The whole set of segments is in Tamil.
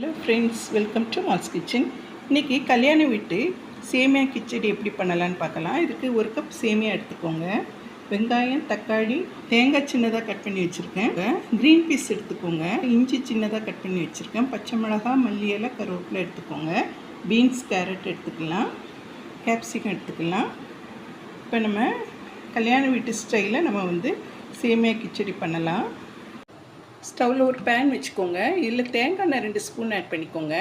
Hello friends welcome to Mal's kitchen இன்றைக்கி கல்யாண வீட்டு சேமியா கிச்சடி எப்படி பண்ணலான்னு பார்க்கலாம். இதுக்கு ஒரு கப் சேமியா எடுத்துக்கோங்க. வெங்காயம் தக்காளி தேங்காய் சின்னதாக கட் பண்ணி வச்சுருக்கேன். க்ரீன் பீஸ் எடுத்துக்கோங்க. இஞ்சி சின்னதாக கட் பண்ணி வச்சுருக்கேன். பச்சை மிளகா மல்லி இலை கருவேப்பிலை எடுத்துக்கோங்க. பீன்ஸ் கேரட் எடுத்துக்கலாம். கேப்சிகம் எடுத்துக்கலாம். இப்போ நம்ம கல்யாண வீட்டு ஸ்டைலில் நம்ம வந்து சேமியா கிச்சடி பண்ணலாம். ஸ்டவ்வில் ஒரு பேன் வச்சுக்கோங்க. இதில் தேங்காய் எண்ணெய் ரெண்டு ஸ்பூன் ஆட் பண்ணிக்கோங்க.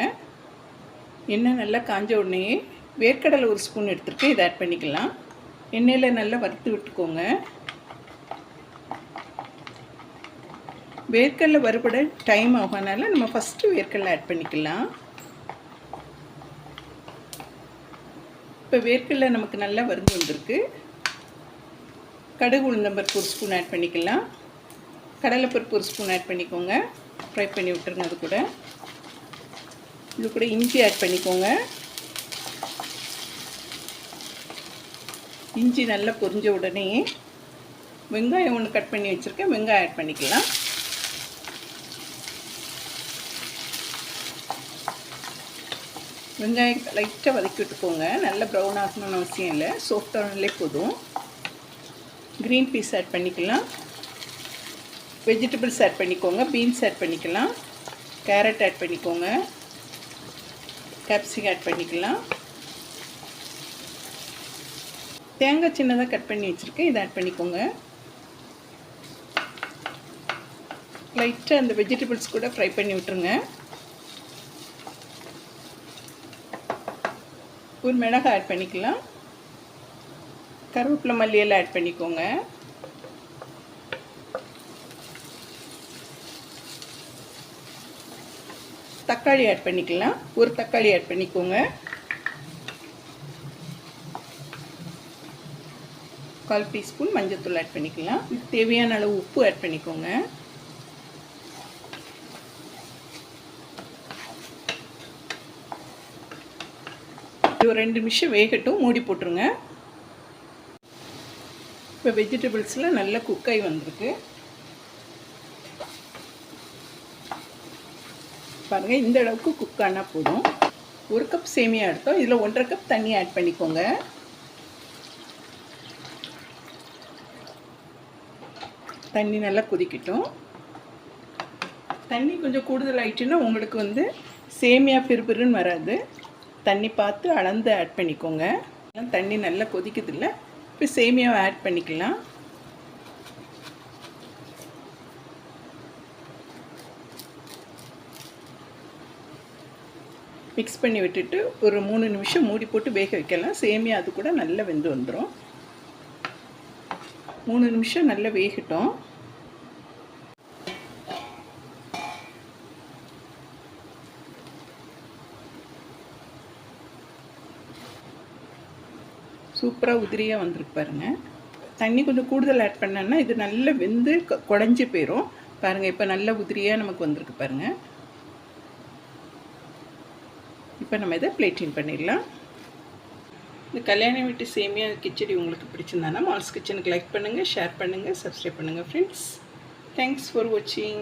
எண்ணெய் நல்லா காஞ்ச உடனே வேர்க்கடலை ஒரு ஸ்பூன் எடுத்துருக்கேன். இதை ஆட் பண்ணிக்கலாம். எண்ணெயில் நல்லா வறுத்து விட்டுக்கோங்க. வேர்க்கடலை வறுபட டைம் ஆகனால நம்ம ஃபஸ்ட்டு வேர்க்கடலை ஆட் பண்ணிக்கலாம். இப்போ வேர்க்கடலை நமக்கு நல்லா வறுந்து வந்திருக்கு. கடுகு உளுந்தம்பருப்பு ஒரு ஸ்பூன் ஆட் பண்ணிக்கலாம். கடலைப்பருப்பு ஒரு ஸ்பூன் ஆட் பண்ணிக்கோங்க. ஃப்ரை பண்ணி விட்டுருங்க அது கூட. இது கூட இஞ்சி ஆட் பண்ணிக்கோங்க. இஞ்சி நல்லா பொரிஞ்ச உடனே வெங்காயம் ஒன்று கட் பண்ணி வச்சுருக்கேன். வெங்காயம் ஆட் பண்ணிக்கலாம். வெங்காயம் லைட்டாக வதக்கி விட்டுக்கோங்க. நல்லா ப்ரௌன் ஆகணும்னு அவசியம் இல்லை. சாஃப்டானாலே போதும். க்ரீன் பீஸ் ஆட் பண்ணிக்கலாம். வெஜிடபிள்ஸ் ஆட் பண்ணிக்கோங்க. பீன்ஸ் ஆட் பண்ணிக்கலாம். கேரட் ஆட் பண்ணிக்கோங்க. கேப்சிக் ஆட் பண்ணிக்கலாம். தேங்காய் சின்னதாக கட் பண்ணி வச்சுருக்கேன். இதை ஆட் பண்ணிக்கோங்க. லைட்டாக அந்த வெஜிடபிள்ஸ் கூட ஃப்ரை பண்ணி விட்டுருங்க. ஒரு மிளகாய் ஆட் பண்ணிக்கலாம். கருவேப்பிலை மல்லியெல்லாம் ஆட் பண்ணிக்கோங்க. தக்காளி ஆட் பண்ணிக்கலாம். ஒரு தக்காளி ஆட் பண்ணிக்கோங்க. கால் டீஸ்பூன் மஞ்சத்தூள் ஆட் பண்ணிக்கலாம். தேவையான அளவு உப்பு ஆட் பண்ணிக்கோங்க. ஒரு ரெண்டு நிமிஷம் வேகட்டும். மூடி போட்டுருங்க. இப்போ வெஜிடபிள்ஸில் நல்லா குக்காய் வந்திருக்கு. பாருங்கள் இந்த அளவுக்கு குக் ஆனால் போதும். ஒரு கப் சேமியா எடுத்தோம். இதில் ஒன்றரை கப் தண்ணி ஆட் பண்ணிக்கோங்க. தண்ணி நல்லா கொதிக்கட்டும். தண்ணி கொஞ்சம் கூடுதல் ஆயிடுச்சுன்னா உங்களுக்கு வந்து சேமியா பிறுபிறுன்னு வராது. தண்ணி பார்த்து அளந்து ஆட் பண்ணிக்கோங்க. தண்ணி நல்லா கொதிக்குதில்ல இப்போ சேமியாவை ஆட் பண்ணிக்கலாம். மிக்ஸ் பண்ணி விட்டுட்டு ஒரு மூணு நிமிஷம் மூடி போட்டு வேக வைக்கலாம். சேமியா அது கூட நல்லா வெந்து வந்துடும் மூணு நிமிஷம் நல்லா வேகட்டும். சூப்பராக உதிரியாக வந்திருக்கு பாருங்கள் தண்ணி கொஞ்சம் கூடுதல் ஆட் பண்ணோன்னா இது நல்லா வெந்து குடஞ்சி போயிடும் பாருங்கள் இப்போ நல்ல உதிரியாக நமக்கு வந்திருக்கு பாருங்கள் இப்போ நம்ம இதை பிளேட்டின் பண்ணிடலாம். இந்த கல்யாண வீட்டு சேமியா கிச்சடி உங்களுக்கு பிடிச்சிருந்தானா மால்ஸ் கிச்சனுக்கு லைக் பண்ணுங்கள் ஷேர் பண்ணுங்கள் சப்ஸ்கிரைப் பண்ணுங்கள் ஃப்ரெண்ட்ஸ் தேங்க்ஸ் ஃபார் வாட்சிங்